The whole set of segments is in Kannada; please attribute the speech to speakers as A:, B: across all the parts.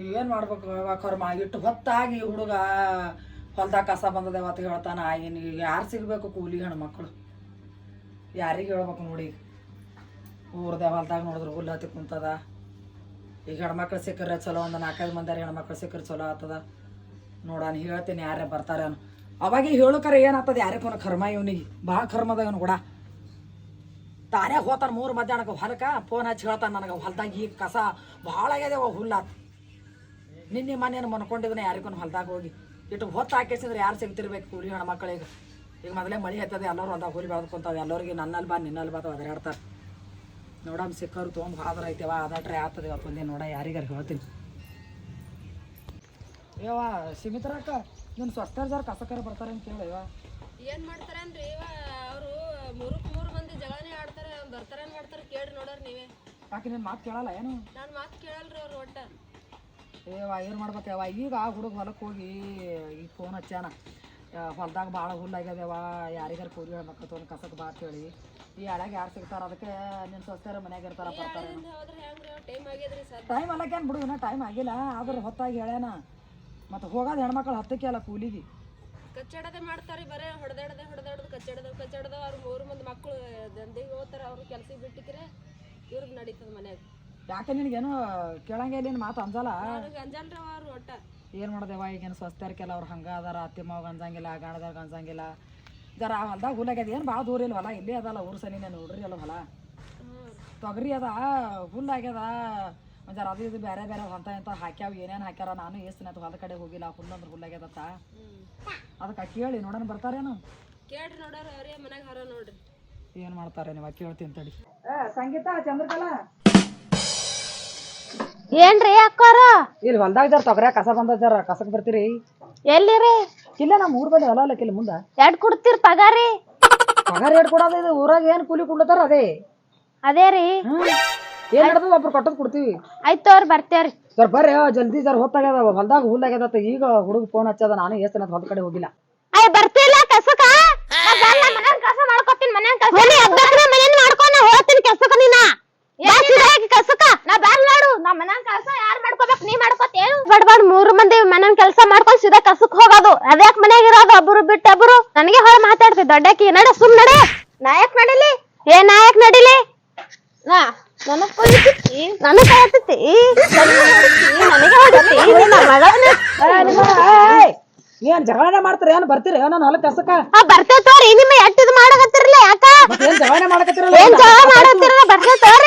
A: ಏನು ಮಾಡ್ಬೇಕು ಕರ್ಮ? ಇಟ್ಟು ಹೊತ್ತಾಗಿ ಹುಡುಗ ಹೊಲ್ದಾಗ ಕಸ ಬಂದದೆ ಅವತ್ತು ಹೇಳ್ತಾನ ಆಗಿನ ಈಗ ಯಾರು ಸಿಗಬೇಕು ಕೂಲಿ ಹೆಣ್ಮಕ್ಳು ಯಾರಿಗೆ ಹೇಳ್ಬೇಕು ನೋಡಿ ಊರ್ದೆ ಹೊಲ್ದಾಗ ನೋಡಿದ್ರೆ ಹುಲ್ಲತ್ತಿ ಕುಂತದ. ಈಗ ಹೆಣ್ಮಕ್ಳು ಸಿಕ್ಕರೆ ಚಲೋ ಒಂದು ನಾಲ್ಕೈದು ಮಂದಿ ಹೆಣ್ಮಕ್ಳು ಸಿಕ್ಕರೆ ಚಲೋ ಆಗ್ತದ. ನೋಡಾನು ಹೇಳ್ತೀನಿ ಯಾರೇ ಬರ್ತಾರೇನು ಅವಾಗ ಹೇಳೋಕರೆ ಏನಾಗ್ತದೆ? ಯಾರೇ ಕೊನ ಕರ್ಮ ಇವನಿಗೆ. ಭಾಳ ಕರ್ಮದ ಇವನು ಕೂಡ ತಾನೇ ಹೋತಾನ ಮೂರು ಮಧ್ಯಾಹ್ನಕ್ಕೆ ಹೊಲಕ್ಕೆ, ಫೋನ್ ಹಚ್ಚಿ ಹೇಳ್ತಾನೆ ನನಗೆ, ಹೊಲ್ದಾಗ ಈಗ ಕಸ ಭಾಳ ಆಗ್ಯದ ಹುಲ್ಲಾತ್ ನಿನ್ನೆ ಮನೇನು ಮನ್ಕೊಂಡಿದ್ನ ಯಾರಿಗೂ ಹೊಲ್ದಾಗ ಹೋಗಿ ಇಟ್ಟು ಹೊತ್ತು ಹಾಕಿಸಿದ್ರೆ ಯಾರು ಸಿಗ್ತಿರ್ಬೇಕು ಕೂಲಿ ಮಕ್ಕಳಿಗೆ? ಈಗ ಮೊದಲೇ ಮಳೆ ಹತ್ತದ ಎಲ್ಲರೂ ಹೊಲ್ದಾಗ ಹುಲಿ ಬೆಳೆದ್ಕೊಂತಾವೆ ಎಲ್ಲರಿಗೆ ನನ್ನಲ್ಲಿ ಬಾ ನಿನ್ನಲ್ಲಿ ಬಾ ಅದರಾಡ್ತಾರೆ ನೋಡಮ್ ಸಿಕ್ಕರು ತೊಗೊಂಡು ಹಾದ್ರ ಐತೆವ ಆಗ್ತದೆ ಇವತ್ತು ಒಂದೇ ನೋಡ ಯಾರಿಗಾರು ಹೇಳ್ತೀನಿ. ಯವ್ವ ಸಿಮಿತ್ರಕ್ಕ ನಿಮ್ಮ ಸ್ವಸ್ಥರ ಜರ ಕಸಕರ ಬರ್ತಾರೆ ಅಂತ ಕೇಳಿ ಯವ್ವ.
B: ಏನು ಮಾಡ್ತಾರೇನ್ರಿ ಇವ ಅವರು ಮೂರು ಮೂರು ಮಂದಿ ಜಗಳನೇ ಆಡ್ತಾರೆ ಬರ್ತಾರೇನು ಮಾಡ್ತಾರೆ ಕೇಳಿ ನೋಡೋರು ನೀವೇ.
A: ಯಾಕೆ ನಿನ್ನ ಮಾತು ಕೇಳಲ್ಲ ಏನು?
B: ನಾನು ಮಾತು ಕೇಳಲ್ರಿ ಅವ್ರು ಒಟ್ಟ.
A: ಏವ ಏನು ಮಾಡ್ಬೇಕವ ಈಗ ಹುಡುಗ ಹೊಲಕ್ಕೆ ಹೋಗಿ ಈ ಫೋನ್ ಹಚ್ಚಾನ ಹೊಲ್ದಾಗ ಭಾಳ ಹುಲ್ಲಾಗ್ಯದವ ಯಾರಿಗಾರ ಕೂಲಿ ಹೇಳ್ಬೇಕು ಒಂದು ಕಸಕ್ಕೆ ಬಾ ಹೇಳಿ. ಈ ಹಳಗೆ ಯಾರು ಸಿಗ್ತಾರ ಅದಕ್ಕೆ ನಿನ್ನ ಸೊಸ್ತಾರ ಮನ್ಯಾಗ ಇರ್ತಾರ ಬರ್ತಾರೆ.
B: ಟೈಮ್
A: ಅಲ್ಲಕ್ಕೇನು ಬಿಡು ಇನ್ನೂ ಟೈಮ್ ಆಗಿಲ್ಲ. ಆದ್ರೆ ಹೊತ್ತಾಗಿ ಹೇಳ್ಯಾನ. ಮತ್ತು ಹೋಗೋದು ಹೆಣ್ಮಕ್ಳು ಹತ್ತಕ್ಕೆ ಅಲ್ಲ ಕೂಲಿಗೆ.
B: ಕಚ್ಚಾಡದೆ ಮಾಡ್ತಾರೆ ಬರೇ ಹೊಡೆದಾಡದೆ ಹೊಡೆದಾಡದು ಕಚ್ಚಾಡದ ಕಚ್ಚಾಡದ ಅವ್ರು ಮೂರು ಮಂದಿ ಮಕ್ಕಳು ದಂಧೆಗೆ ಹೋಗ್ತಾರೆ ಅವ್ರು ಕೆಲ್ಸಕ್ಕೆ ಬಿಟ್ಟಿಕ್ರೆ ಇವ್ರಿಗೆ ನಡೀತದ ಮನ್ಯಾಗ.
A: ಯಾಕೆ ನಿನಗೇನು ಕೇಳಂಗೆ ಇಲ್ಲ ಮಾತು ಅಂಜಲ್ಲ? ಏನು ಮಾಡೋದೇವ ಈಗೇನು ಸ್ವಸ್ಥರ್ಕೆಲ್ಲ ಅವ್ರು ಹಂಗೆ ಅದಾರ ಅತ್ತಿ ಅಂಜಂಗಿಲ್ಲ ಗಾಣದಾಗ ಅನ್ಸಂಗಿಲ್ಲ ಜರ ಆ ಹೊಲ್ದಾಗ ಹುಲ್ಲಾಗ್ಯದ ಏನು ಭಾಳ ದೂರ ಇಲ್ವಲ್ಲ ಹೊಲ ಇಲ್ಲೇ ಅದಲ್ಲ ಊರು ನೀನು ನೋಡ್ರಿ ಅಲ್ಲ ಹೊಲ. ತೊಗರಿ ಅದ ಹುಲ್ಲಾಗ್ಯದ ಜರ ಅದು ಇದು ಬೇರೆ ಬೇರೆ ಹೊಂತ ಇಂಥ ಹಾಕ್ಯಾವ ಏನೇನು ಹಾಕ್ಯಾರ ನಾನು ಏಸ್ತೀನಿ ಅದು ಹೊಲ ಕಡೆ ಹೋಗಿಲ್ಲ ಹುಲ್ಲಂದ್ರೆ ಹುಲ್ಲಾಗ್ಯದತ್ತ ಅದಕ್ಕೆ ಕೇಳಿ ನೋಡೋಣ ಬರ್ತಾರೇನು
B: ಕೇಳ್ರಿ ನೋಡ್ರಿ ಅವ್ರೇ ಮನ್ಯಾಗ ಹರ ನೋಡ್ರಿ.
A: ಏನು ಮಾಡ್ತಾರೆ ನೀವು ಕೇಳ್ತೀನಿ ತಡಿ. ಸಂಗೀತ ಚಂದ್ರಕಲಾ?
C: ಏನ್ರಿ ಅಕ್ಕಾರ?
A: ಇಲ್ಲಿ ಹೊಲ್ದಾಗ ಜರ ತೊಗರಿ ಕಸ ಬಂದ ಜರ ಕಸಕ್ ಬರ್ತೀರಿ?
C: ಎಲ್ಲಿರಿ?
A: ಇಲ್ಲ ನಮ್ಮ ಊರ್ ಬಲ್ಲಿ ಹೊಲ ಅಲ್ಲಕ್ಕೆ ಇಲ್ಲಿ ಮುಂದ.
C: ಎಡ್ ಕೊಡ್ತೀರಿ ಪಗಾರಿ?
A: ಪಗಾರ ರೇಟ್ ಕೊಡೋದು ಇದು ಊರಾಗ ಏನ್ ಕೂಲಿ ಕೊಡ್ಲತ್ತಾರ ಅದೇ.
C: ಅದೇ ರೀ.
A: ಹ್ಮ್. ಏನ್ ನಡ್ದದ ಒಬ್ರು ಕೊಟ್ಟದ್ ಕೊಡ್ತೀವಿ.
C: ಆಯ್ತು ಅವ್ರು ಬರ್ತೇವ್ರಿ.
A: ಸರ್ ಬರ್ರಿ ಆ, ಜಲ್ದಿ ಸರ್ ಹೊತ್ತಾಗ್ಯದ ಹೊಲ್ದಾಗ ಹುಲ್ಲಾಗ್ಯದ ಈಗ ಹುಡುಗ ಫೋನ್ ಹಚ್ಚದ ನಾನು ಎಷ್ಟು ದಿನ ಹೊಲ ಕಡೆ ಹೋಗಿಲ್ಲ.
C: ಅಯ್ಯ ಬರ್ತಿಲ್ಲ ಕಸಕ ಮನ್ಯಾಗ ಕಸ ಮಾಡ್ಕೊತೀನಿ ಮನ್ಯಾಗ ಕಸ ಮನೇನ್ ಮಾಡ್ಕೊಂಡ್ ನಾ ಹೋಗ್ತೀನಿ ಕಸಕ ನೀನ. ಬ್ಯಾಲ್ ನೋಡು ನಾ ಮನ್ಯಾಗ ಕೆಲಸ ಯಾರ್ ಮಾಡ್ಕೋಬೇಕು ನೀ ಮಾಡ್ಕೋತೇನು ಬಡ್ ಬಡ್ ಮೂರು ಮಂದಿ ಕೆಲಸ ಮಾಡ್ಕೊಂಡು ಸೀದಾ ಕಸಕ್ ಹೋಗೋದು. ಅದ್ಯಾಕ್ ಮನ್ಯಾಗ ಇರೋದು? ಒಬ್ರು ಬಿಟ್ಟು ಒಬ್ರು ನನಗೆ ಹೊರ ಮಾತಾಡ್ತಿ ದೊಡ್ಡಕಿ ನಡ ಸುಮ್ ನಡೆ. ನಾಯಕ್ ನಡಿಲಿ? ಏ ನಾಯಕ್ ನಡಿಲಿ? ನಾ ನನಗ್ ಹೊಡಿತಿ ನನಗ್ ಹೊಡಿತಿ ನನಗೆ ಹೊಡಿತಿ. ನಿನ್ನ ಮಗಳನ್ನ
A: ಏನ್ ಜಗಳನೆ ಮಾಡ್ತಾರ? ಏನ್ ಬರ್ತೀರಿ? ನಾನು ಹೊಲಕ್ ಕಸಕ
C: ಆ ಬರ್ತೇವ್ ತೋರಿ. ನಿಮ್ಮ ಎಟ್ಟಿದ್ ಮಾಡಕತ್ತಿರಲ್ಲ ಯಾಕ?
A: ಏನ್ ಜಗಳನೆ ಮಾಡಕತ್ತಿರಲ್ಲ?
C: ಏನ್ ಜಗಳ ಮಾಡತ್ತಿರಲ್ಲ ಬರ್ತೇವ್ ತೋರಿ.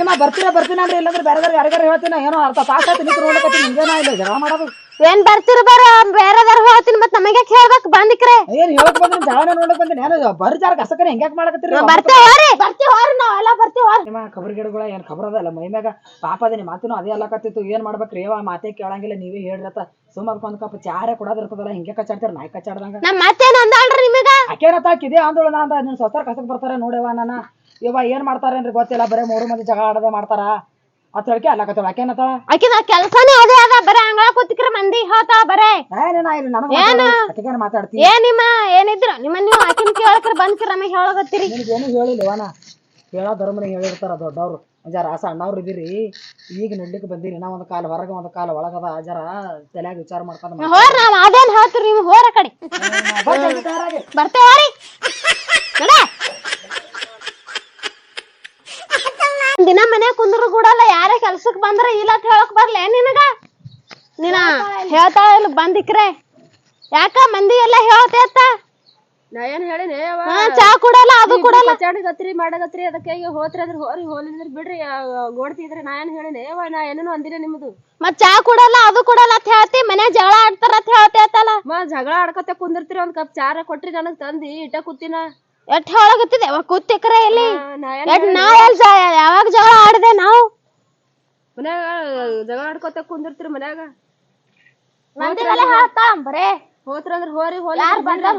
A: ನಿಮ್ಮ ಬರ್ತೀರ ಬರ್ತೀನಿ ಅಂದ್ರೆ ಇಲ್ಲಾಂದ್ರೆ ಬೇರೆ ಯಾರಿಗಾರ ಹೇಳ್ತೀನಿ ಏನೋ ಅರ್ಥ ತಾಸಾಯ್ತು ನಿಂತು ನೋಡ್ಕತ್ತೀನಿ ನಿಂಗೇನ ಇಲ್ಲ ಜಗಳ ಮಾಡೋದು.
C: ಏನ್ ಬರ್ತಿರ ಬರ ಬೇರೆದಾರ ಹೋಗ್ತೀನಿ ಮತ್ತೆ ನಮಗೆ ಕೇಳ್ಬೇಕು ಬಂದಿಕ್ರೆ.
A: ಏನ್ ಹೇಳಕ್ ಬಂದ್ರೆ ಜಗಳ ನೋಡಕ್ ಬಂದಿನಿ ಏನು ಬರ್ರಿ ಜಾರ ಕಸಕರೆ ಹೆಂಗ್ಯಾಕ್ ಮಾಡಕತ್ತೀರಿ?
C: ಬರ್ತೇವ್ ಹೋರಿ ಬರ್ತೀವ್ ಹೋರಿ ನಾವೆಲ್ಲ ಬರ್ತೀವಿ ಹೋರಿ
A: ನಿಮ್ಮ ಖಬರ್ ಗಿಡಗಳ ಏನ್ ಖಬರ್ ಅದಲ್ಲ ಮೈ ಮ್ಯಾಗ ಪಾಪ ಅದೇ ಮಾತಿನೂ ಅದೇ ಅಲ್ಲಕತ್ತಿತ್ತು ಏನ್ ಮಾಡ್ಬೇಕ್ರಿ? ಯಾವ ಮಾತೇ ಕೇಳಂಗಿಲ್ಲ ನೀವೇ ಹೇಳ್ರತ. ಸುಮ್ಮಕ್ ಒಂದ್ ಕಪ್ ಚಾರೆ ಕೊಡೋದಿರ್ತದಲ್ಲ ಹಿಂಗೆ ಕಚ್ಚಾಡ್ತಾರ ನಾಯಿ ಕಚ್ಚಾಡ್ದಂಗ.
C: ನಮ್ ಮತ್ತೇನ್ ಅಂದಾಳ್ರಿ ನಿಮಗ?
A: ಅಕೇನತ್ತಾಕಿದೆ ಇದೇ ಆಂದೋಳನ ಅಂತ ನಿನ್ ಸ್ವಸ್ಥರ ಕಸಕ್ ಬರ್ತಾರ ನೋಡ್ಯವ ನಾನ. ಇವ ಏನ್ ಮಾಡ್ತಾರೇನ್ರಿ ಗೊತ್ತಿಲ್ಲ ಬರೇ ಮೂರು ಮಂದಿ ಜಗಳ ಆಡದೆ ಮಾಡ್ತಾರ? ಅತ್ ಹೇಳಿ ಅಲ್ಲಕತ್ತವ ಆಕೇನತ್ತ
C: ಆಕಿನ ಕೆಲಸನೇ ಅದೇ ಅದ ಬರೇ ಅಂಗಳ ಕೂತಿಕ್ರ ಮಂದಿ ಹೋತಾ ಬರೇ.
A: ಏನೇನ ಇಲ್ಲಿ ನನಗೆ ಮಾತಾಡ್ತೀನಿ ಮಾತಾಡ್ತಿ?
C: ಏನ್ ನಿಮ್ಮ ಏನಿದ್ರು ನಿಮ್ಮ ನೀವು ಆಕಿನ ಕೇಳಕ್ರ ಬಂದ್ಕ್ರ ನಮಗೆ ಹೇಳಗತ್ತೀರಿ
A: ನಿನಗೇನು ಹೇಳಿಲ್ಲವನ ಹೇಳೋ ಧರ್ಮನ ಹೇಳಿರ್ತಾರ ದೊಡ್ಡವ್ರು. ಜರ ಸಣ್ಣವ್ರು ಇದೀರಿ. ಈಗ ನೋಡ್ಲಿಕ್ಕೆ ಬಂದಿರಿ ನಾ ಒಂದ್ ಕಾಲ ಹೊರಗೆ ಒಂದ್ ಕಾಲ ಒಳಗದ ಜರ ತಲೆಯಾಗ ವಿಚಾರ ಮಾಡ್ಕೊಂಡ್.
C: ಹೋರ್ ನಾವ್ ಅದೇನ್ ಹೇಳ್ತೀರಿ ನೀವು ಹೋರ ಕಡೆ
A: ಜಲ್ದಿ ತಯಾರಾಗಿ.
C: ಬರ್ತೇವ್ ಹೋರಿ ನಡೆ ದಿನ ಮನೆ ಕುಂದ್ರು ಕೂಡಲ್ಲ ಯಾರೇ ಬಂದ್ರ ಇಲ್ಲ ಅಂತ ಹೇಳಕ್ ಬರ್ಲೇ ನಿನಗ? ನೀನ ಹೇಳ್ತಾ ಇಲ್ಲ ಬಂದಿಕ್ರೆ. ಯಾಕ ಮಂದಿ ಎಲ್ಲ ಹೇಳ್ತೇತ
B: ನಾ ಏನ್ ಹೇಳಿನಿ
C: ಹಾ ಚಾ ಕುಡಲ್ಲ ಅದು ಕುಡಲ್ಲ.
B: ಕಚ್ಚಾಡಗತ್ರಿ ಮಾಡಗತ್ರಿ ಅದಕ್ಕೆ ಈಗ ಹೋತ್ರಿ ಅದ್ರ ಹೋರಿ ಹೋಲಿಂದ್ರ ಬಿಡ್ರಿ ಗೋಡ್ತಿದ್ರೆ ನಾ ಏನ್ ಹೇಳಿನಿ? ಏವ ನಾ ಏನೇನು ಅಂದಿರ ನಿಮ್ದು.
C: ಮತ್ ಚಾ ಕುಡಲ್ಲ ಅದು ಕುಡಲ್ಲ ಅಂತ ಹೇಳ್ತಿ ಮನೆ ಜಗಳ ಆಡ್ತಾರ ಅಂತ ಹೇಳ್ತೇತಲ್ಲ
B: ಮ ಜಗಳ ಆಡ್ಕೊತ ಕುಂದಿರ್ತೀರಿ ಒಂದ್ ಕಪ್ ಚಾರ ಕೊಟ್ರಿ ನನಗ್ ತಂದಿ ಇಟ್ಟ ಕೂತಿನ.
C: ಎಟ್ ಹೇಳಕತ್ತಿದೆ ಕೂತಿಕ್ರೆ ಇಲ್ಲಿ.
B: ಏನ್
C: ನಾವ್ ಯಾವಾಗ ಜಗಳ ಆಡದೆ ನಾವು?
B: ಮನ್ಯಾಗ ಜಗಳ ಆಡ್ಕೊತ ಕುಂದಿರ್ತೀರಿ ಮನ್ಯಾಗ?
C: ಮಂದಿಗೆಲ್ಲ ಹೇಳ್ತಾ ಬರೇ.
B: ಹೋತ್ರ ಅಂದ್ರ ಹೋರಿ ಹೋಲಿ
C: ಯಾರ್ ಬಂದಾರ?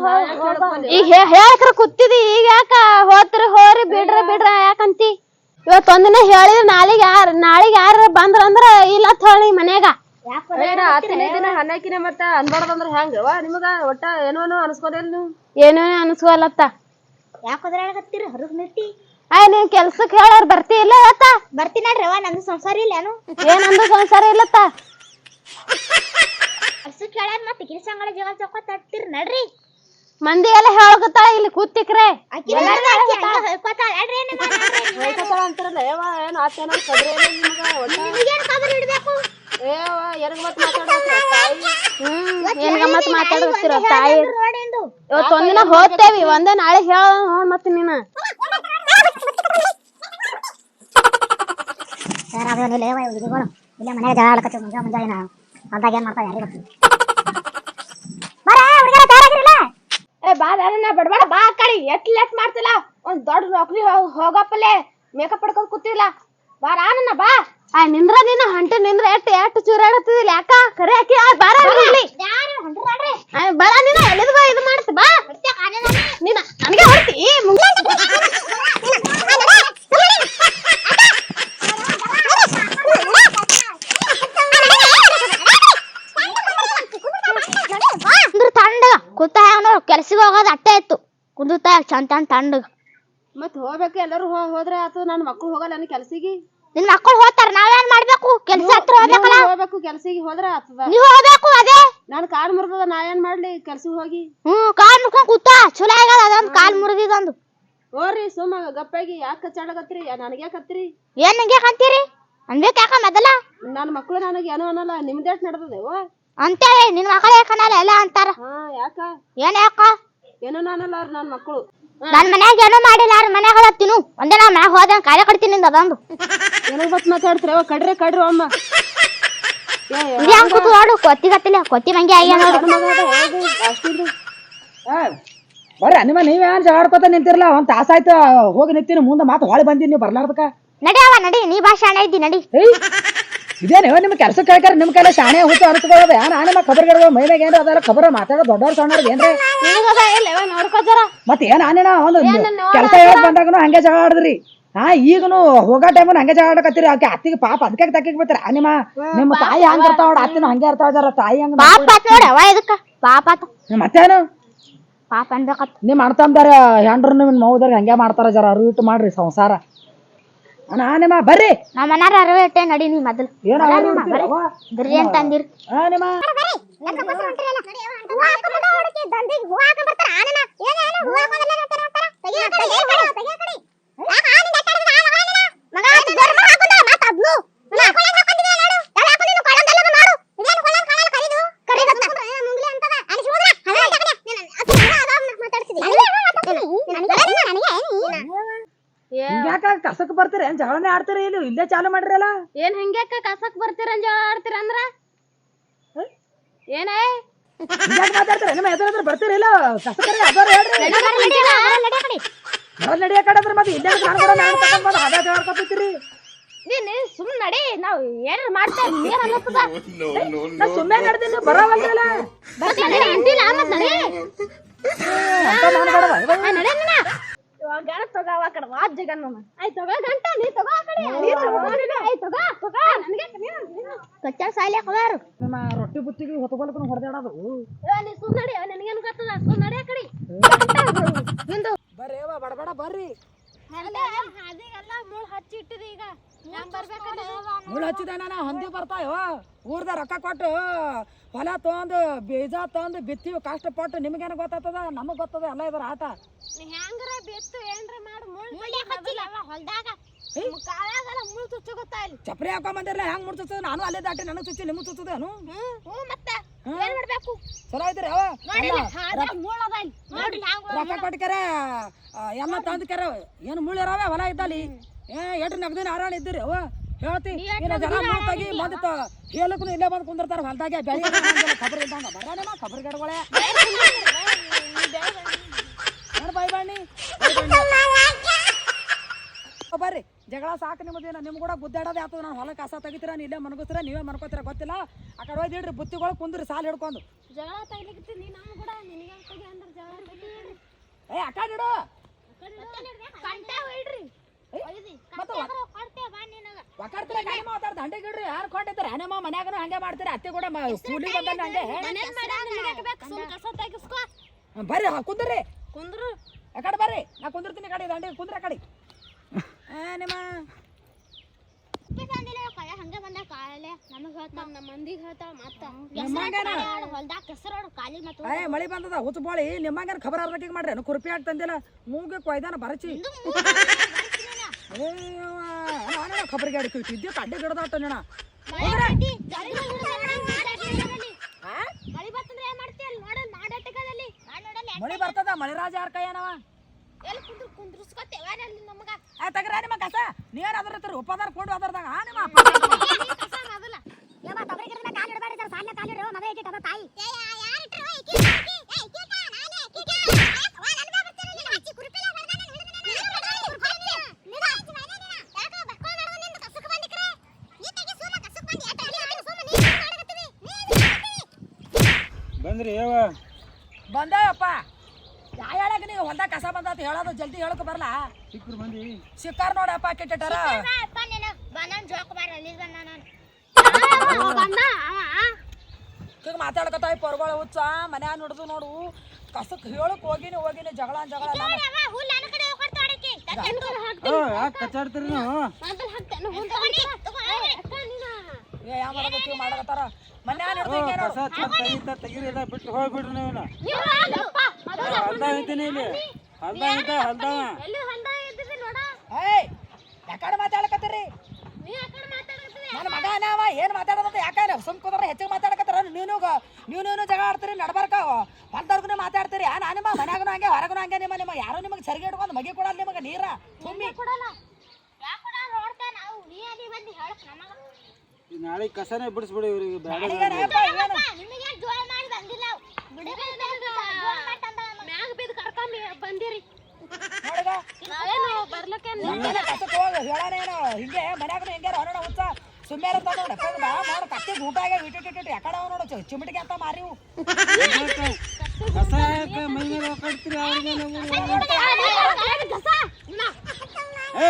C: ಈಗ ಹೇ- ಹೇಳಕ್ರ ಕೂತಿದಿ ಈಗ ಯಾಕ ಹೋತ್ರ ಹೋರಿ ಬಿಡ್ರ ಬಿಡ್ರ ಯಾಕಂತಿ? ಇವತ್ ಒಂದಿನ ಹೇಳಿದ್ರ ನಾಳಿಗ್ ಯಾರ ನಾಳಿಗ ಯಾರ ಬಂದ್ರ ಅಂದ್ರ ಇಲ್ಲ ಅಂತ ಹೇಳಿ ಮನ್ಯಾಗ.
B: ಏನ ಹತ್ತನೇ ದಿನ ಹನ್ನಕಿನ ಮತ್ತ ಅನ್ಬಾರ್ದಂದ್ರ ಹೆಂಗವ ನಿಮಗ ಒಟ್ಟ ಏನೋ ಅನ್ಸ್ಕೊದಿಲ್ಲ ನೀವು?
C: ಏನೇನೋ ಅನ್ಸ್ಕೊಲ್ಲತ್ತ
D: ಯಾಕಂದ್ರ ಒದರಾಡಕತ್ತೀರಿ ಹೊರಗ್ ನಿಂತಿ.
C: ಆಯ್ ನೀವ್ ಕೆಲ್ಸಕ್ ಹೇಳೋರ್ ಬರ್ತಿ ಇಲ್ಲ ಇವತ್ತ
D: ಬರ್ತೀನಿ ನೋಡ್ರಿ ಅವ್ವ ನಂದು ಸಂಸಾರ ಇಲ್ಲೇನು
C: ಏನಂದು ಸಂಸಾರ ಇಲ್ಲತ್ತ.
D: ಹೇಳ್ಯಾರ ಮತ್ತೆ ಕಿರ್ಸಂಗಳ ಜಗಳ ಚೊಕ್ಕ ತಟ್ಟಿರ್ ನಡ್ರಿ.
C: ಮಂದಿ ಎಲ್ಲ ಹೇಳ್ಕೊತಾಳ ಇಲ್ಲಿ ಕೂತಿಕ್ರೆ.
D: ಹೇಳ್ಕೊತಾಳ ನಡ್ರಿ ಏನ್ ಮಾಡ್ತಾಳ್ರಿ?
B: ಹೇಳ್ಕೊತಾಳ ಅಂತಾರಲ್ಲ ಏವ ಏನು ಆತೇನ ಕದ್ರಿ ನಿಮ್ಗೆ ಒಟ್ಟ?
D: ನಿಮ್ಗೇನ್ ಖಬರ್ ಹಿಡ್ಬೇಕು
B: ಏವ ಎರಗ್ ಮತ್ ಮಾತಾಡ್ಬೇಕು ತಾಯಿ?
C: ಹ್ಮ್ ಏನ್ ಗಮ್ಮತ್ ಮಾತಾಡ್ತಿರೋ ತಾಯಿ?
D: ರೋಡಿಂದು
C: ಇವತ್ತು ಒಂದಿನ ಹೋಗ್ತೇವಿ ಒಂದೇ ನಾಳೆ ಹೇಳ ಮತ್ತೆ ನೀನು.
D: ಯಾರಾಗಲಿಲ್ಲ ಯಾವ ಹುಡುಗಿಗಳು ಇಲ್ಲೇ ಮನೆಗೆ ಜಗಳ ಆಡಕತ್ತೀವಿ ಮುಂಜಾ ಮುಂಜಾನೆ ಹೊಲ್ದಾಗ ಏನ್ ಮಾಡ್ತಾವ ಯಾರಿಗೆ ಗೊತ್ತು ಬರ ಹುಡುಗರ ತಯಾರಾಗಿರಲ್ಲ
C: ಏ ಬಾ ನಾ ಬಡಬಡ ಬಾ ಎಟ್ ಲೇಟ್ ಮಾಡ್ತಿಲ್ಲ ಒಂದ್ ದೊಡ್ಡ ನೌಕರಿ ಹೋಗಪ್ಪಲೆ ಮೇಕಪ್ ಪಡ್ಕೊಂಡ್ ಕೂತಿಲ್ಲ ಬಾ ರಾನನ್ನ ಬಾ ಆ ನಿಂದ್ರ ನೀನು ಹಂಟೆ ನಿಂದ್ರ ಎಟ್ ಎಟ್ ಚೂರಾಡತ್ತಿದಿಲ್ಲ ಯಾಕ ಕರೆ ಹಾಕಿ ಆ ಬಾರ ಇಲ್ಲಿ ಆ, ಬರ ನೀನು ಬಾ ಇದು ಮಾಡ್ತಿ ಬಾ ನೀನ ನನಗೆ ಹೊಡ್ತಿ
D: ಕೆಲ್ಸಿಗೆ ಹೋಗೋದು ಅಟ್ಟೆ ಇತ್ತು. ಕುಂದುತ್ತ ಚಂದ ಚಂದ ತಂಡಗ
B: ಮತ್ ಹೋಗ್ಬೇಕು ಎಲ್ಲರೂ ಹೋ- ಹೋದ್ರೆ ಆತು ನನ್ನ ಮಕ್ಳು ಹೋಗಲ್ಲ ನನ್ನ ಕೆಲ್ಸಿಗೆ?
D: ನಿನ್ ಮಕ್ಕಳು ಹೋಗ್ತಾರ ನಾವೇನ್ ಮಾಡ್ಬೇಕು? ಕೆಲ್ಸ ಹತ್ರ ಹೋಗ್ಬೇಕಲ್ಲ?
B: ಹೋಗ್ಬೇಕು ಕೆಲ್ಸಿಗೆ ಹೋದ್ರೆ ಆತದ.
D: ನೀವ್ ಹೋಗ್ಬೇಕು ಅದೇ.
B: ನಾನು ಕಾಲ್ ಮುರಿದದ ನಾ ಏನ್ ಮಾಡ್ಲಿ ಕೆಲ್ಸಿಗೆ ಹೋಗಿ?
D: ಹ್ಮ್ ಕಾಲ್ ಮುರ್ಕೊಂಡ್ ಕೂತ ಚಲೋ ಆಗ್ಯದ ಅದೊಂದ್ ಕಾಲ್ ಮುರಿದಿದೊಂದು.
B: ಹೋರಿ ಸುಮ್ಮ ಗಪ್ಪಾಗಿ ಯಾಕೆ ಕಚ್ಚಾಡಕತ್ರಿ ನನಗೆ ಕತ್ರಿ
D: ಏನ್ ನಂಗೆ ಅಂತೀರಿ ಅನ್ಬೇಕು ಯಾಕ ಮೊದಲ?
B: ನನ್ನ ಮಕ್ಳು ನನಗೆ ಏನೋ ಅನ್ನಲ್ಲ ನಿಮ್ದೇಟ್ ನಡ್ದದೇವ?
D: ಅಂತೇಳಿ ನಿನ್ ಮಕ್ಕಳು ಕಣಲ್ಲ ಎಲ್ಲ ಅಂತಾರ.
B: ಹಾ ಯಾಕ?
D: ಏನ್ ಯಾಕ?
B: ಏನೋ ನಾನಲ್ಲ ನನ್ ನನ್ನ ಮಕ್ಳು
D: ನನ್ ಮನ್ಯಾಗ ಏನೋ ಮಾಡಿಲ್ಲ ಅವ್ರ ಮನ್ಯಾಗ ಅದ ತಿನ್ನು ಒಂದೇ ನಾ ಮ್ಯಾಗ ಹೋದ ಕಾಯ ಕಡ್ತೀನಿ ಅದೊಂದು
B: ಏನೋ ಬತ್ ಮಾತಾಡ್ತೀರಿ ಅವ ಕಡ್ರಿ ಕಡ್ರಿ ಅಮ್ಮ. ಏ,
D: ಇದೇ ಹಂಗ್ ಕೂತು ನೋಡು ಕೊತ್ತಿ ಗತ್ತಿಲ್ಲ ಕೊತ್ತಿ ಮಂಗೆ ಆಗ್ಯ ನೋಡು.
A: ಬರ್ರಿ ನಿಮ್ಮ ನೀವೇನ್ ಜಾಡ್ಕೊತ ನಿಂತಿರಲ್ಲ ಒಂದ್ ತಾಸಾಯ್ತು ಹೋಗಿ ನಿಂತೀನಿ ಮುಂದೆ ಮಾತು ಹೊಳೆ ಬಂದಿನಿ ನೀವು ಬರ್ಲಾರ್ದಕ್ಕ.
D: ನಡಿಯವ ನಡಿ ನೀ ಭಾಷೆ ಅಣ್ಣ ಇದ್ದಿ ನಡಿ.
A: ಇದೇನು ನಿಮ್ಮ ಕೆಲಸ ಕೇಳ್ಕಾರ ನಿಮ್ ಕೈಲ ಶಾಣೆ ಹುಟ್ಟು ಅನ್ಸ್ಕೊಳ್ಳೋದು ನಾನು ಮತ್ತೆ ಖಬರ್ ಗಿಡಗಳು ಮೈನಾಗ ಏನ್ರ ಅದೆಲ್ಲ ಖಬರ ಮಾತಾಡೋ ದೊಡ್ಡವ್ರ ಸಣ್ಣವ್ರಿಗೆ ಏನ್ರಿ? ಮತ್ತೆ ಏನ್ ನಾನೇನ? ಒಂದು ಕೆಲಸ ಹೇಳಕ್ ಬಂದಾಗನು ಹಂಗೆ ಜಗಳ ಆಡಿದ್ರಿ. ಹಾ ಈಗನು ಹೋಗೋ ಟೈಮ್ ಹಂಗೆ ಜಗಳ ಆಡಕತ್ತೀರಿ. ಆಕೆ ಅತ್ತಿಗೆ ಪಾಪ ಅದಕ್ಕೆ ತಕ್ಕಿಗೆ ಬಿಡ್ತಾರ ನಿಮ್ಮ ನಿಮ್ಮ ತಾಯಿ ಹಂಗ ಇರ್ತಾವ ನೋಡ್ ಅತ್ತಿನ ಹಂಗೆ ಇರ್ತಾವ ಜರ ತಾಯಿ ಹಂಗ
D: ಪಾಪ
A: ಮತ್ತೇನು?
D: ಪಾಪ ಅನ್ಬೇಕತ್
A: ನಿಮ್ ಅಣ್ತಂದಾರ ಹೆಂಡ್ರು ನಿಮ್ ಮೌದ್ರಿಗೆ ಹಂಗೆ ಮಾಡ್ತಾರ ಜರ ಅರು ಇಟ್ಟು ಮಾಡ್ರಿ ಸಂಸಾರ. ನಾ ನಿಮ್ಮ ಬರ್ರಿ.
D: ನಮ್ಮ ಮನಾರ ಅರವೆ ಇಟ್ಟೆ ನಡಿ ನೀ ಮೊದಲು.
A: ಏನ
D: ಬರ್ರಿ ಅಂತ ಅಂದಿರ್.
A: ಹಾ ನಿಮ್ಮ. ಹಿಂಗ್ಯಾಕ ಏನ್ ಜಗಳನೇ ಆಡ್ತೀರಿ ಇಲ್ಲಿ? ಇಲ್ಲೇ ಚಾಲು ಮಾಡ್ರಲ್ಲ?
C: ಏನ್ ಹಿಂಗ್ಯಾಕ ಕಸಕ್ ಬರ್ತೀರ ಜಗಳ ಆಡ್ತೀರ ಅಂದ್ರ? ಏನೇ?
A: ಹಿಂಗ್ಯಾಕ ಮಾತಾಡ್ತೀರಿ? ನಿಮ್ಮ ಎದುರು ಬರ್ತೀರಿ ಇಲ್ಲ? ಕಸಕರಿ ಅದಾರ ಹೇಳ್ರಿ. ಮೊದಲ್ ನಡಿಯ ಕಡದ್ರ ಮತ್ತೆ ಇಲ್ಲೇ ನಾನು ಹದ
C: ನಡಿ. ನಾವ್ ಏನಾರ ಮಾಡ್ತೇವೆ ನೀರ್ ಅನ್ನತ್ತದ
A: ನಾ ಸುಮ್ಮನೆ ನಡ್ದಿಲ್ಲ ಬರವಲ್ರಲ್ಲ
C: ನಡಿ ನಡಿ. ಗಣ ತಗೋ ಆ ಕಡೆ? ವಾಜ್ ಜಗನ್ ಆಯ್ತ್ ತಗೋ ಗಂಟ ನೀ ತಗೋ ಆ ಕಡೆ. ನೀ ತಗೋ ನೀನು. ತಗೋ ತಗೋ. ನನಗೆ
D: ಕಚ್ಚಾ ಸಾಲಿ ಹಾಕೋದಾರು
A: ನಮ್ಮ ರೊಟ್ಟಿ ಬುತ್ತಿಗೆ ಹೊತ್ಕೊಳಕ್ ಹೊಡೆದಾಡೋದು.
C: ಏ, ನೀ ಸುಮ್ ನಡಿ. ನಿನಗೇನು ಗೊತ್ತದ? ಸುಮ್ ನಡಿ ಆ ಕಡೆ. ನಿಂದು
A: ಬರ್ರಿ ಬಡಬಡ ಬರ್ರಿ.
C: ಅದೆಲ್ಲ ಮುಳ್ ಹಚ್ಚಿ ಇಟ್ಟಿದೆ ಈಗ. ನಾನು ಬರ್ಬೇಕಲ್ಲ
A: ಮುಳ್ಳು ಹಚ್ಚಿದೆ ನಾನು ಹಂದಿ ಬರ್ತಾಯೋ? ಊರ್ದ ರೊಕ್ಕ ಕೊಟ್ಟು ಹೊಲ ತೊಗೊಂಡು ಬೀಜ ತೊಗೊಂಡು ಬಿತ್ತೀವಿ ಕಷ್ಟಪಟ್ಟು ನಿಮ್ಗೇನು ಗೊತ್ತಾಗ್ತದ? ನಮಗೆ ಗೊತ್ತದ ಎಲ್ಲ ಇದ್ರ ಆಟ.
C: ಹೆಂಗ್ರ ಬೆತ್ತು ಏನ್ರ ಮಾಡು. ಮುಳ್ ಹೊಲ್ದಾಗ. ಕಾಲಾಗಲ್ಲ ಮುಳ್ ಚುಚ್ಚು ಗೊತ್ತಾ ಇಲ್ಲಿ?
A: ಚಪ್ರಿ ಹಾಕೊಂಡ್ ಬಂದಿರಲ್ಲ ಹೆಂಗ್ ಮುಡ್ತದ ನಾನು ಅಲ್ಲೇ ದಾಟಿ ನನಗ್ ಚುಚ್ಚಿ ನಿಮ್ಗೆ ಚುಚ್ಚದೇನು
C: ಹ್ಞೂ ಮತ್ತೆ? ಏನ್ ಮಾಡ್ಬೇಕು?
A: ಚಲೋ ಐತ್ರಿ ಅವ ರೊಕ್ಕ ಕೊಟ್ಕರ ಎಲ್ಲ ಏನು ಮುಳ್ಳಿರವೆ ಹೊಲ ಇದ್ದಲ್ಲಿ? ಏ ಎಷ್ಟ್ ನಗ್ದಿನ ಆರಾಣ ಇದ್ದೀರಿ ಅವ? ಹೇಳ್ತಿ ಇನ್ನ ಜನ ಮುಳ್ತಾಗಿ ಬಂದಿತ್ತ. ಹೇಳಕ್ಕೂ ಇಲ್ಲೇ ಬಂದು ಕುಂದಿರ್ತಾರ ಹೊಲ್ದಾಗೆ ಬೆಳಿ ಖಬರ್ ಇದ್ದಂಗ ಖಬರ್ ಗಿಡಗಳೇ ಬರ್ರಿ. ಜಗಳ ಸಾಕು ನಿಮ್ಮದೇನ ನಿಮ್ಗೆ ಕೂಡ ಗುದ್ದಾಡೋದೇ ಆಗ್ತದ. ನಾನು ಹೊಲ ಕಸ ತೆಗಿತೀರ? ನೀ ಇಲ್ಲೇ ಮನ್ಕೋತೀರ ನೀವೇ ಮನ್ಕೋತೀರ ಗೊತ್ತಿಲ್ಲ. ಆ ಕಡೆ ಹೋಯ್ದಿಡ್ರಿ ಬುತ್ತಿಗಳು ಕುಂದ್ರಿ ಸಾಲ ಹಿಡ್ಕೊಂಡು.
C: ಜಗಳ ತೆಗಿಲಿಕ್ಕೆ ನೀ ನಮ್ಮ ಕೂಡ ನಿನಗೆ ತೆಗಿ ಅಂದ್ರೆ ಜಗಳ ತೆಗಿ.
A: ಏ ಅಕ್ಕ ಇಡು
C: ಕಂಟ
A: ಒಕ್ಕಡ್ತೀರ ಮಾತಾಡ್ದ ಯಾರು ಕೊಟ್ಟಿದ್ರೆ ಏನಮ್ಮ ಮನ್ಯಾಗನು ಹಂಗೆ ಮಾಡ್ತೀರಿ? ಅತ್ತೆ ಕೂಡ ಮ- ಕೂಲಿ ಬಂದಂಗ ಹಂಗೆ.
C: ಮನೇನ್ ಮಾಡ ನಿನಗೆ ಸುಮ್ ಕಸ ತೆಗಿಸ್ಕೊ.
A: ಹ್ಮ್, ಬರ್ರಿ ಹ, ಕುಂದ್ರಿ.
C: ಕುಂದ್ರು.
A: ಆ ಕಡೆ ಬರ್ರಿ. ನಾ ಕುಂದಿರ್ತೀನಿ ಕಡೆ ದಂಡೆ ಕುಂದ್ರ ಕಡೆ ಏ ನಿಮ್ಮ
D: ಕುಪ್ಪಿ ತಂದಿಲ್ಲ ಕಳೆ ಹಂಗೆ ಬಂದ ಕಾಲೇ ನಮಗೆ ಹೇಳ್ತಾವ
B: ನಮ್ಮ ಮಂದಿಗೆ ಹೇಳ್ತಾವ ಮತ್ತ
A: ನಿಮ್ಮಂಗನ
D: ಹೊಲ್ದಾಗ ಕೆಸರೋಡು ಕಾಲಿ ಮತ್ತು
A: ಏ ಮಳಿ ಬಂದದ ಹುಚ್ಚು ಬಾಳಿ. ನಿಮ್ಮಂಗನ ಖಬರ್ ಅರ್ಧಕ್ಕೆ ಮಾಡ್ರಿ. ಏನು ಕುರ್ಪಿ ಹಾಕಿ ತಂದಿಲ್ಲ. ಮೂಗೆ ಕೊಯ್ದಾನ ಬರಚಿ. ಖಬರ್ಗೆ ಅಡಿಕೆ ಇದ್ದೆ ಕಡ್ಡೆ ಗಿಡದಾಟ ನೋಣ
D: ಮಳಿ ಬರ್ತಂದ್ರೆ ಏನು ಮಾಡ್ತೀಯ ಅಲ್ಲಿ ನೋಡಲ್ ನಾಡಟಕದಲ್ಲಿ ನಾಡ್ ನೋಡಲ್ಲ
A: ಮಳಿ ಬರ್ತದ? ಮಳಿರಾಜ ಯಾರ ಕೈಯನವ
D: ಎಲ್ಲಿ ಕುಂದ್ರ ಕುಂದ್ರಸ್ಕೊತೇವ ಅಲ್ಲಿ ನಮಗ.
A: ಏ ತಗರ ನಿಮ್ಮ ಕಸ. ನೀರ್ ಅದ್ರ ಹತ್ರ ಉಪದಾರ ಕೊಂಡು ಅದರದಾಗ ಆ ನಿಮ್ಮ ಅಪ್ಪ
D: ಕಸ ಮೊದಲ.
E: ಯವ್ವ ತೊಗರಿ ಗಿಡದ ಕಾಲು ಇಡಬೇಡಿ ಸರ್ ಸಾಲ ಕಾಲು ಇಡು ಮಗ ಇಟ್ಟಿಟ್ಟು ಅದ ತಾಯಿ.
F: ಬಂದ್ರಿ ಯಾವ
A: ಬಂದೇವಪ್ಪ. ಯಾ ಹೇಳಕ್ ನೀವು ಹೊಲ್ದಾಗ ಕಸ ಬಂದ ಹೇಳೋದು ಜಲ್ದಿ ಹೇಳಕ್ ಬರಲ್ಲ
F: ಸಿಕ್ಕರು ಮಂದಿ
A: ಸಿಕ್ಕಾರ ನೋಡಪ್ಪ ಕೆಟ್ಟಾರ ಈಗ ಮಾತಾಡ್ಕತಾವ ಪೊರ್ಗಳ ಹುಚ್ಚ ಮನ್ಯಾಗ ನೋಡುದು ನೋಡು. ಕಸಕ್ ಹೇಳಕ್ ಹೋಗಿನಿ ಹೋಗಿನಿ ಜಗಳ ಜಗಳ
F: ನೀವು?
A: ಏ ಯಾ ಮಾಡಕತ್ತಾರ? ಮನ್ಯಾಗ
F: ಓ,
A: ನೋಡ್ದು ಹಿಂಗೆ
F: ಕಸ
A: ನೋಡು
F: ಚಂದ ತೆಗಿತಾ ತೆಗೀರಿ ಬಿಟ್ಟು ಹೋಗ್ಬಿಡ್ರಿ ನೀವು ಹೊಲ್ದಾಗ ಐತೀನಿ ಇಲ್ಲಿ. ಹಲ್ದ ಇದ್ದ ಹೊಲ್ದಾವ.
D: ಎಲ್ಲಿ ಹೊಲ್ದ ಇದ್ದಿದ್ದಿ ನೋಡ?
A: ಏಯ್ ಯಾಕಡೆ ಮಾತಾಡಕತ್ತೀರಿ? ನನ್ನ ಮಗ ನಾವ ಏನ್ ಮಾತಾಡೋದಂತ ಯಾಕಂದ್ರೆ ಸುಮ್ ಕುದ್ರೆ ಹೆಚ್ಚಿಗೆ ಮಾತಾಡಕತ್ತಾರ? ನೀವು ನೀವು ನೀವು ಜಗಳ ಆಡ್ತೀರಿ ನಡ್ಬಾರ್ಕ? ಹೊಲ್ದವ್ರಿಗೂ ಮಾತಾಡ್ತೀರಿ. ಆ ನಾನು ನಿಮ್ಮ ಮನ್ಯಾಗನು ಹಂಗೆ ಹೊರಗನು ಹಂಗೆ ನಿಮ್ಮ ನಿಮ್ಮ ಯಾರು ನಿಮಗೆ ಸರಿಗೆ ಇಟ್ಕೊಂಡು ಮಗಿ ಕೊಡಲ್ಲ ನಿಮಗೆ ನೀರ ತುಂಬಿ.
D: ಕೊಡಲ್ಲ ಯಾಕೆ ಕೊಡಲ್ಲ ನೋಡ್ತಾ ನಾವು ನೀ ಅಲ್ಲಿ ಬಂದು ಹೇಳಕ್ ನಮಗ
F: ಈ ನಾಳೆ ಕಸನೇ ಬಿಡಿಸ್ಬಿಡಿ ಇವ್ರಿಗೆ ಬೇಡ
D: ಮಾಡಿ
A: ಹೋಗಿ ಹೇಳಾನೇನು ಹಿಂಗೆ ಮನ್ಯಾಗನು ಹಿಂಗೆ ಹೊರಣ ಹುಚ್ಚ ಸುಮ್ಮನೆ ಇರ್ತಾವ ನೋಡ. ನೋಡು ಕತ್ತಿ ಗೂಟಾಗೆ ಇಟ್ಟು ಇಟ್ಟು ಯಾಕಡೆ ಅವ ನೋಡು ಚಿಮಟಿಗೆ ಅಂತ ಮಾರಿವು
F: ಕಸ ಯಾಕೆ ಮೈ ಮೇಲೆ ಹೋಗ್ತೀರಿ ಅವ್ರಿಗೆ ನೀವು ಏ!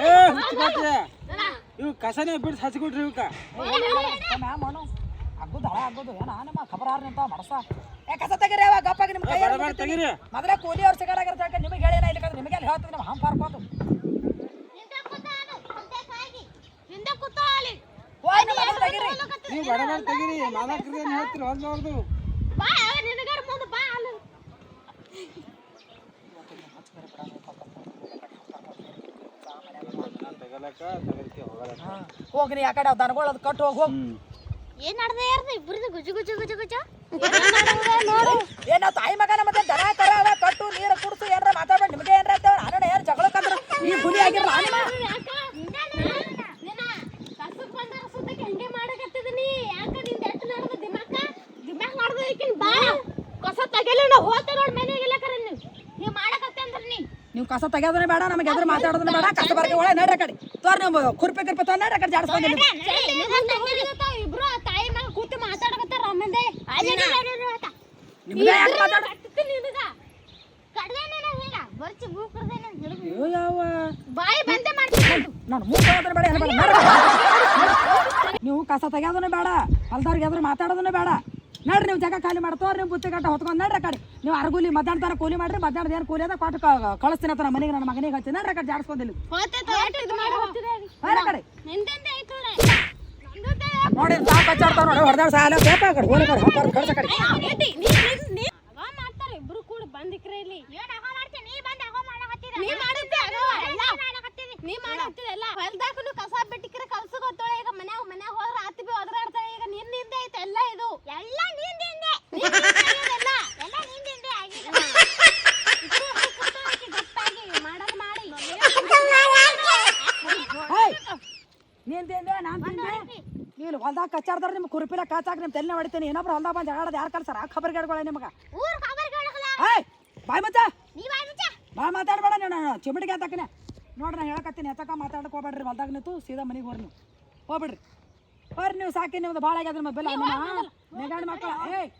F: ಏ ಹುಚ್ಚಿಕೊಟ್ರೆ ಇವ್ ಕಸನೇ ಬಿಡ್ಸಿ ಹಚ್ಕೊಡ್ರಿ ಇವಕ್ಕ
A: ಅಗ್ಗುದು ಹಳ ಅಗ್ಗುದು ಏನ ನಮ್ಮ ಖಬರ್ ನಿಂತ ಮಡಸ. ಏ ಕಸ ತೆಗೀರಿ ಅವ ಗಪ್ಪಾಗಿ ನಿಮ್ಮ ಕೈ
F: ಬರಬಾರ ತೆಗೀರಿ.
A: ಮೊದಲೇ ಕೂಲಿ ಅವ್ರ ಸಿಗಾರಾಗಿರ್ತಾಕ ನಿಮಗೆ ಹೇಳೇನ ಇಲ್ಲ ನಿಮಗೆ ಅಲ್ಲಿ ತೆಗೀರಿ.
F: ನೀವು ಏನ್ ಹೇಳ್ತೀರಿ
D: ಬಾ ನಿನಗಾರ ಮುಂದೆ ಬಾ ಅಲ್ಲಿ
F: ತೆಗಲಕ್ಕ ತೆಗಲಿಕ್ಕೆ ಹೋಗಲ್ಲ
A: ಹಾ. ಹೋಗ್ ನೀ ಯಾಕಡೆ ಕಡೆ ದನಗಳು ಅದು ಕಟ್ಟು ಹೋಗಿ ಹೋಗಿ.
D: ಏನ್ ನಡ್ದ ಯಾರ್ದು ಇಬ್ರದು ಗುಜು ಗುಜು ಗುಜು ಗುಜು?
A: ನೋಡು. ಏನೋ ತಾಯಿ ಮಗನ ಮತ್ತೆ ದನ ಕರ ಅವ ಕಟ್ಟು ನೀರು ಕುಡಿಸು ಏನಾರ ಮಾತಾಡ್ಬೇಡ ನಿಮಗೆ ಏನಾರ ಇರ್ತಾವ ನಾನು ಯಾರು ಜಗಳಕ್ಕಂದ್ರ ಈ ಗುಣಿ ಆಗಿರ್ಲ ನಿಮ್ಮ?
D: ಕಸಕ್ ಬಂದಾರ ಸುತ್ತಕ್ಕೆ ಹಂಗೆ ಮಾಡಕತ್ತಿದೀನಿ ಯಾಕ ನಿಂದ ಎಟ್ಟು ನಡ್ದ ದಿಮಾಕ? ದಿಮಾಕ್ ನಡ್ದ ಬಾ ಕಸ ತೆಗೆಲ್ಲ ನಾ ಹೋತೆ ನೋಡ್ ಮನೆಗೆಲ್ಲ ಕರೆ ನೀವು ನೀವು ಮಾಡಕತ್ತೆ ಅಂದ್ರ ನೀ
A: ನೀವು ಕಸ ತೆಗೆಯೋದನ್ನ ಬೇಡ ನಮಗೆ ಎದುರು ಮಾತಾಡೋದನ್ನ ಬೇಡ ಕಸ ಬರ್ಗೆ ಒಳ್ಳೆ ನಡ್ರಿ ಕಡೆ. ತೋರ್ ನೀವು ಕುರ್ಪಿ ಕುರ್ಪಿ ತೊಗೊಂಡ್ ನಡ್ರಿ ಕಡೆ ಜಾಡ್ಸ್ಕೊಂಡಿಲ್ಲ
D: ಇಬ್ರು ತಾಯಿ ಮಗ ಕೂತು ಮಾತಾಡಕತ್ತಾರ ಅಮ್ಮಂದೆ
A: ನಿಮ್ಗೆ ಯಾಕೆ ಮಾತಾಡ. ನೀವು ಕಸ ತೆಗೆಯೋದನ್ನ ಬೇಡ ಹೊಲ್ದವ್ರಿಗೆ ಎದುರು ಮಾತಾಡೋದನ್ನ ಬೇಡ. ನಡ್ರಿ ನೀವು ಜಾಗ ಖಾಲಿ ಮಾಡ್ತೋರ್ ನೀವು ಬುತ್ತಿ ಗಂಟ ಹೊತ್ಕೊಂಡು ನಡ್ರಿ ಕಡೆ. ನೀವು ಅರ್ಗುಲಿ ಮಧ್ಯಾಹ್ನ ಕೂಲಿ ಮಾಡ್ರಿ ಮಧ್ಯಾಹ್ನದ ಏನು ಕೂಲಿ ಅದ ಕೊಟ್ಟು ಕಳಿಸ್ತೀನಿ ಅಂತ ಮನೆಗೆ ನನ್ನ ಮಗನಿಗೆ ಹಚ್ಚಿ. ನಡ್ರಿ ಕಡೆ ಜಾಡಿಸ್ಕೊಂಡಿಲ್ಲ ಕಡೆ. ನೋಡಿ ಸಾಕು ಕಚ್ಚಾಡ್ತಾವ ನೋಡಿ ಹೊಡೆದಾಡ ಸಾಲ ಬೇಪ ಕಡೆ ಹೋಲಿ ಕಡೆ ಕಳ್ಸ ಕಡೆ
B: ಬಂದಿಕ್ರೆ ಇಲ್ಲಿ.
D: ಏನ್ ಅಗೋ ಮಾಡ್ತೀನಿ ನೀ ಬಂದು ಅಗೋ ಮಾಡಕತ್ತಿದ
B: ನೀ ಮಾಡಿದ್ದೆ ಅಗೋ. ಎಲ್ಲ. ನೀ ಮಾಡತ್ತಿದೆಲ್ಲ ಹೊಲ್ದಾಕನು ಕಸ ಬಿಟ್ಟಿಕ್ರೆ ಕಲ್ಸ ಗೊತ್ತೋಳೆ ಈಗ ಮನ್ಯಾಗ ಮನ್ಯಾಗ ಹೋದ್ರ ಆತಿ ಬಿ ಒದರಾಡ್ತಾಳೆ. ಈಗ ನಿನ್ ನಿಂದೆ ಐತೆ ಎಲ್ಲ ಇದು.
D: ಎಲ್ಲ ನಿಂದಿಂದೆ
B: ಎಲ್ಲ
D: ಎಲ್ಲ ನಿಂದಿಂದೆ ಆಗಿದೆ
B: ಗೊತ್ತಾಗಿ ಮಾಡೋದ್ ಮಾಡಿ.
A: ನೀನ್ ತಿಂದೆ ನೀವು ಹೊಲ್ದಾಗ ಕಚ್ಚಾಡ್ದಾರ ನಿಮ್ಗೆ ಕುರುಪಿಲ ಕಾಚಾಕ್ ನಿಮ್ ತೆಲ್ಲೆ ಹೊಡಿತೀನಿ. ಏನೊಬ್ರು ಹೊಲ್ದಾಗ ಬಂದು ಜಗಾಡೋದು ಯಾರು ಕಳ್ಸಾರ ಆ ಖಬರ್ ಕೇಳ್ಕೊಳ ನಿಮಗೆ.
D: ಊರ್ ಖಬರ್ಗಳಲ್ಲ
A: ಏಯ್ ಬಾಯ್ ಮಚ್ಚ.
D: ನೀ ಬಾಯ್
A: ಮಾತಾಡ್ಬೇಡ ನೀನು ಚಿಮಟಿಗೆ ಎತ್ತಕ್ಕನೆ ನೋಡ್ರಿ ನಾ ಹೇಳಕತ್ತೀನಿ ಎತ್ತಕ ಮಾತಾಡಕ್ಕೆ ಹೋಗ್ಬೇಡ್ರಿ ಹೊಲ್ದಾಗ ನಿಂತು ಸೀದಾ ಮನೆಗೆ ಹೋರಿ ನೀವು. ಹೋಗ್ಬಿಡ್ರಿ. ಹೋರ್ ನೀವು ಸಾಕಿ ನಿಮ್ದು ಭಾಳ ಆಗ್ಯದ ನಮ್ಮ ಬೆಲ್ಲ ನೆಗಾಡ್ ಮಕ್ಕಳ ಏಯ್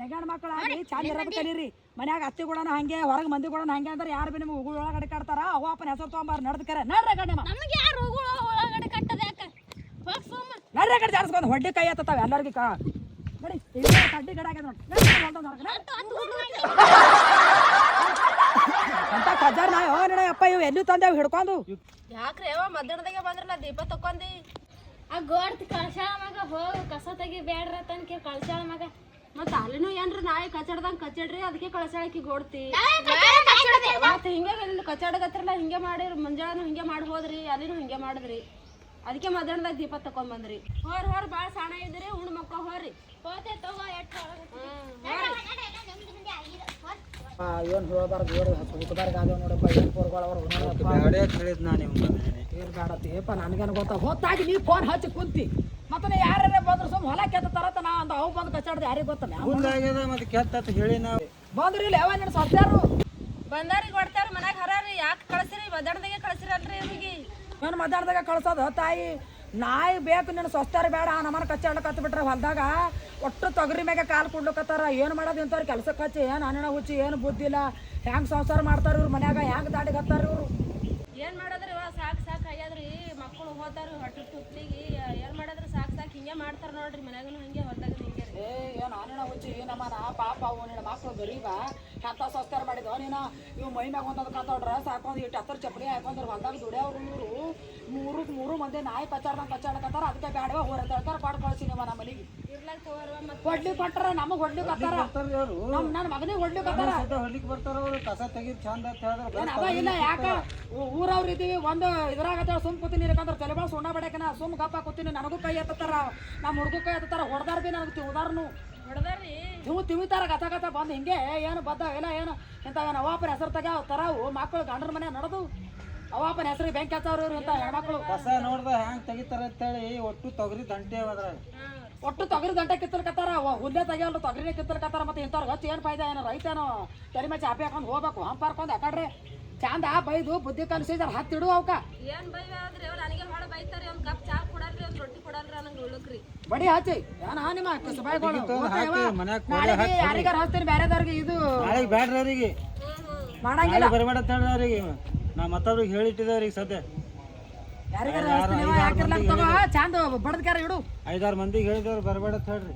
A: ನೆಗಾಡ್ ಮಕ್ಕಳ ಆಗಿ ಚಾಲಿ ಇರೋದು ಕಲೀರಿ ಮನ್ಯಾಗ ಅತ್ತಿ ಕೂಡ ಹಂಗೆ ಹೊರಗೆ ಮಂದಿ ಕೂಡ ಹಂಗೆ ಅಂದ್ರೆ ಯಾರು ಬಿ ನಿಮ್ಗೆ ಉಗುಳು ಒಳಗಡೆ ಕಾಡ್ತಾರ ಅವ ಅಪ್ಪನ ಹೆಸರು ತೊಗೊಂಬಾರ ನಡೆದ ಕರೆ. ನಡ್ರಿ ಕಡೆ
B: ನಮ್ಗೆ ಯಾರು ಒಳಗಡೆ ಕಟ್ಟದ ಯಾಕ? ಹೋಗ್ ಸುಮ್ಮ.
A: ನಡ್ರಿ ಆ ಕಡೆ ಜಾಡ್ಸ್ಕೊಂಡು ಹೊಡ್ಡಿ ಕೈ ಎತ್ತತಾವ ಎಲ್ಲರಿಗೂ ಕಾ. ನಡಿ ಕಡ್ಡಿ ಗಡ ಆಗ್ಯದ ನೋಡಿ ಅಂತ ಕಜಾರ್ ನಾ ಯೋ ನಡ ಅಪ್ಪ ಇವ್ ಎಲ್ಲೂ ತಂದೇವು ಹಿಡ್ಕೊಂಡು?
B: ಯಾಕ್ರಿ ಯಾವ ಮಧ್ಯಾಹ್ನದಾಗೆ ನಾ ದೀಪ ತಕೊಂಡಿ
C: ಆ ಗೋಡ್ತಿ ಕಳ್ಸಾಳ ಮಗ ಹೋಗು ಕಸ ತೆಗಿ ಬೇಡ್ರ ತನಕ ಕಳ್ಸಾಳ ಮಗ.
B: ಮತ್ತ ಅಲ್ಲಿನೂ ಏನ್ರಿ ನಾಯಿ ಕಚಡ್ದಂಗ ಕಚಡ್ರಿ ಅದಕ್ಕೆ ಕಳ್ಸಾಳಕಿ ಗೋಡ್ತಿ. ಮತ್ತೆ ಹಿಂಗೆ ಇಲ್ಲಿ ಕಚ್ಚಾಡಕತ್ತಿರಲ್ಲ ಹಿಂಗೆ ಮಾಡಿರಿ ಮುಂಜಾನು ಹಿಂಗೆ ಮಾಡಿ ಹೋದ್ರಿ ಅಲ್ಲಿನೂ ಹಿಂಗೆ ಮಾಡಿದ್ರಿ. ಅದಕ್ಕೆ ಮಧ್ಯಾಹ್ನದಾಗ ದೀಪ ತಕೊಂಡ್ ಬಂದ್ರಿ. ಹೋರ್ ಹೋರ್ ಬಾಳ ಸಣ್ಣ ಇದ್ರಿ ಉಣ್ ಮಕ್ಕ ಹೋರಿ.
C: ಹೋತೆ ತಗೋ ಎಟ್ಟು
A: ಏನು ಹೇಳಬಾರ್ದು ಹೇಳಿ ಹುಟ್ಟಬಾರ್ದು ಅದೇವ್ ನೋಡಪ್ಪ ಏನು ಪೋರ್ಗಳು ಅವ್ರು
F: ಅಂತ ಹೇಳಿದ್ ನಾ ನಿಮ್ಗೆ
A: ಏನು ಬೇಡತ್ತೀಪ್ಪ ನನಗೇನು ಗೊತ್ತಾ? ಹೊತ್ತಾಗಿ ನೀ ಫೋನ್ ಹಚ್ಚಿ ಕುಂತಿ. ಮತ್ತೆ ನೀ ಯಾರೇ ಬಂದ್ರು ಸುಮ್ ಹೊಲ ಕೆತ್ತತಾರತ್ತ ನಾ ಅಂದ ಅವು ಬಂದು ಕಚ್ಚಾಡ್ದು ಯಾರಿಗೆ ಗೊತ್ತಲ್ಲ.
F: ಮುಂದಾಗ್ಯದ ಮತ್ತೆ ಕೆತ್ತ ಹೇಳಿ ನಾವು.
A: ಬಂದ್ರಿ ಇಲ್ಲ ಯಾವ ನಿನ್ನ ಸೊಸ್ಯಾರು
B: ಬಂದಾರಿ ಕೊಡ್ತಾರ ಮನ್ಯಾಗ ಹರಾರಿ ಯಾಕೆ ಕಳ್ಸಿರಿ? ಮಧ್ಯಾಹ್ನದಾಗೆ ಕಳ್ಸಿರಲ್ರಿ ಇವ್ರಿಗೆ
A: ಏನು ಮಧ್ಯಾಹ್ನದಾಗ ಕಳ್ಸೋದು, ತಾಯಿ, ನಾಯಿ ಬೇಕು, ನಿನ್ನ ಸ್ವಸ್ಥಾರ ಬೇಡ ನಮ್ಮನ್ನ ಕಚ್ಚಾಡ್ಲಕ್ ಹತ್ತು ಬಿಟ್ರೆ ಹೊಲ್ದಾಗ. ಒಟ್ಟು ತೊಗರಿ ಮ್ಯಾಗೆ ಕಾಲು ಕೊಡ್ಲಕತ್ತಾರ, ಏನು ಮಾಡೋದು ಇಂಥವ್ರು? ಕೆಲ್ಸಕ್ಕೆ ಹಚ್ಚಿ, ಏನು ಅನ್ನ ಹುಚ್ಚಿ, ಏನು ಬುದ್ಧಿಲ್ಲ ಹೆಂಗೆ ಸಂಸಾರ ಮಾಡ್ತಾರ ಇವ್ರು ಮನ್ಯಾಗ? ಹೆಂಗೆ ದಾಡಿಗೆ ಹತ್ತಾರ
B: ಏನು ಮಾಡಿದ್ರಿ ಇವಾಗ? ಸಾಕು ಸಾಕು ಆಗ್ಯಾದ್ರಿ. ಮಕ್ಕಳು ಹೋತಾರ ಹೊಟ್ಟೆ ತುಪ್ಪಿಗೆ ಏನ್ ಮಾಡಿದ್ರೆ? ಸಾಕು ಸಾಕು ಹಿಂಗೆ ಮಾಡ್ತಾರೆ ನೋಡ್ರಿ ಮನ್ಯಾಗನು ಹಂಗೆ ಹೊಲ್ದಾಗ
A: ಏ ಏನು ಅನ್ನ ಹುಚ್ಚಿ ನಮ್ಮನ ಪಾಪ, ಅವು ನಿನ್ನ ಮಕ್ಕಳು ಗರೀಬ. ಎಂಥ ಸ್ವಸ್ಥಾರ ಮಾಡಿದ್ವು ನೀನು? ಇವು ಮೈ ಮ್ಯಾಗ ಒಂದೊಂದು ಕತ್ತೊಡ್ರ ಹಾಕೊಂಡು, ಇಟ್ಟು ಹತ್ತರ ಚಪ್ಪಲಿ ಹಾಕೊಂಡ್ರು ಹೊಲ್ದಾಗ ದುಡಿಯವ್ರು ಇವರು. ಮೂರು ಮೂರು ಮಂದಿ ನಾಯಿ ಕಚ್ಚಾಡ್ದಂಗೆ ಕಚ್ಚಾಡಕತ್ತಾರ ಅದಕ್ಕೆ ಬ್ಯಾಡವ ಹೋರ ಅಂತ ಹೇಳ್ತಾರೆ ಕೊಟ್ಟು ಕಳ್ಸಿ ನಿಮ್ಮ ನಮ್ಮ ಮನೆಗೆ. ಹೊಡ್ಲಿ ಕೊಟ್ಟರ ನಮಗ್ ಹೊಡ್ಲಿ
F: ಕತ್ತಾರ.
A: ನಮ್ಮ ನನ್ನ ಮಗನಿಗೆ ಹೊಡ್ಲಿ ಕತ್ತಾರ.
F: ಹೊಡ್ಲಿಕ್ಕೆ ಬರ್ತಾರ ಅವ್ರು ಕಸ ತೆಗಿದ್ ಚಂದ ಅಂತ ಹೇಳಿದ್ರೆ
A: ಅದ ಇಲ್ಲ ಯಾಕ? ಊರವ್ರು ಇದ್ದೀವಿ ಒಂದು ಇದ್ರಾಗ ಸುಮ್ ಕೂತೀನಿ ಯಾಕಂದ್ರೆ ತಲೆ ಭಾಳ ಸುಣ್ಣ ಬಡಕನ ಸುಮ್ ಗಪ್ಪ ಕೂತೀನಿ ನನಗೂ ಕೈ ಎತ್ತಾರ ನಮ್ಮ ಹುಡುಗ ಕೈ ಎತ್ತಾರ ಹೊಡ್ದಾರ ಬಿ ನನಗೆ
B: ತಿಳ್ದಾರನು.
A: ತಿವು ತಿವಿತಾರ ಗತ ಗತ ಬಂದು ಹಿಂಗೆ ಏನು ಬದ್ದ ಇಲ್ಲ ಏನು ಇಂಥ ಏನು ಅವಾಪನ ಹೆಸರು ತೆಗ್ಯಾವ ತರಾವು ಮಕ್ಕಳು ಗಂಡ್ರ ಮನೆ ನಡೆದು. ಅವಾಪನ ಹೆಸರು ಹಚ್ಚವ್ರು ಇವ್ರು ಇಂಥ ಹೆಣ್ಮಕ್ಳು.
F: ಕಸ ನೋಡ್ದ ಹ್ಯಾಂಗ್ ತೆಗಿತಾರ ಅಂತೇಳಿ ಒಟ್ಟು ತೊಗರಿ ದಂಟೆ ಅದ್ರಾಗ.
A: ಒಟ್ಟು ತೊಗರಿ ದಂಟ ಕಿತ್ತಲ್ಕತ್ತಾರ ಹುಲ್ಲೆ ತೆಗಿಯಲ್ಲ ತೊಗರಿನೇ ಕಿತ್ತಲ್ಕತ್ತಾರ ಮತ್ತೆ ಇಂಥವ್ರಿಗೆ ಹಚ್ಚಿ ಏನು ಫಾಯ್ದೆ? ಏನು ರೈತನೋ ತಲೆ ಮೇಲೆ ಚಾಪಿ ಹಾಕೊಂಡು ಹೋಗ್ಬೇಕು ಹಂಪಾರ್ಕೊಂಡು ಯಾಕಡ್ರಿ? ಚಂದ ಬೈದು ಬುದ್ಧಿ ಕಲಿಸಿದಾರ ಹತ್ತಿಡು ಅವಕ್ಕ.
B: ಏನ್ ಅವ್ರು ನನಗೆ ಹೊಳ ಬೈತಾರಿ ಒಂದ್ ಕಪ್ ಚಾ ಕೊಡಲ್ರಿ ಒಂದ್ ರೊಟ್ಟಿ ಕೊಡಲ್ರಿ ಅನ್ನಂಗ್ ಉಳುಕ್ರಿ.
A: ಬಡಿ ಹಚ್ಚಿ ಹಾ ನಿಮ್ಮ ಕಿಸಬಾಯಿಗಳು ಯಾರಿಗಾರ ಹಚ್ತೀನಿ ಬೇರೆದವ್ರಿಗೆ ಇದು.
F: ಬೇಡ್ರಿ ಬ್ಯಾಡ್ರಿ ಅವ್ರಿಗೆ.
A: ಮಾಡಂಗಿಲ್ಲ.
F: ಬರಬೇಡ ಅಂತ ಅವ್ರಿಗೆ. ನಾ ಮತ್ತವ್ರಿಗೆ ಈಗ ಸದ್ಯ.
A: ಯಾರಿಗಾರ ತಗೋ ಚಂದ ಬಡದ್ಕಾರ ಇಡು.
F: ಐದಾರು ಮಂದಿಗೆ ಹೇಳಿದವ್ರು ಬರಬೇಡ ಅಂತ ಹೇಳ್ರಿ.